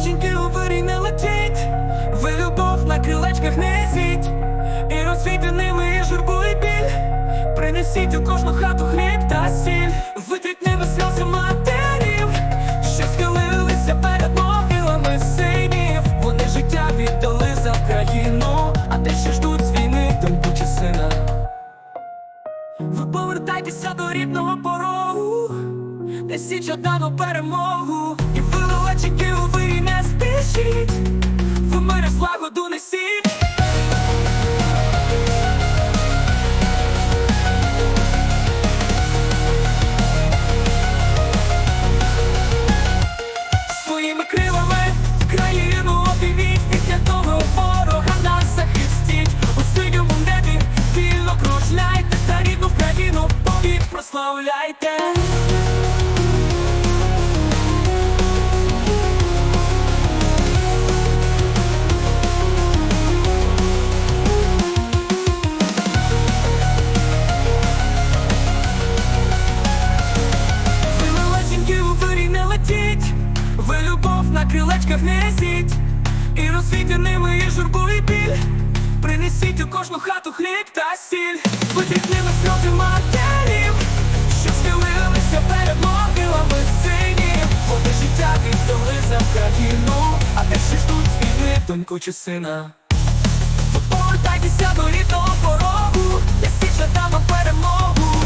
Печеньки у парі не летіть, ви любов на крилечках несіть, і розвійте ними і журбу і біль. Принесіть у кожну хату хліб та сіль, витріть небо сльози матерів, що схилилися перед могилами синів. Вони життя віддали за Україну, а те, що ждуть з війни, тим сина. Ви повертайтеся до рідного порогу, де січа дану перемогу ви мир і злагоду несіть. Своїми крилами в країну обійміть рядового ворога нас захистіть У синьому небі вільно кружляйте та рідну країну повік прославляйте несіть, і розвійте ними і журбу біль. Принесіть у кожну хату хліб та сіль, витріть сльози матерів, що схилилися перед могилами синів. Вони життя віддали за країну, а те, що ждуть з війни, доньку чи сина. Повертайтеся до рідного порогу, несіть жадану перемогу.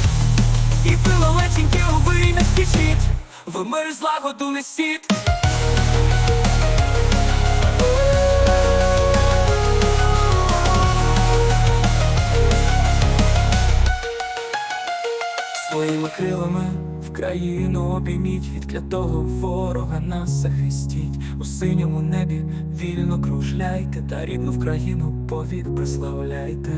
І ви лелеченьки у вирі не спішіть, ви мир злагоду несіть. Своїми крилами в країну обійміть від клятого ворога нас захистіть. У синьому небі вільно кружляйте та рідну в країну повік прославляйте.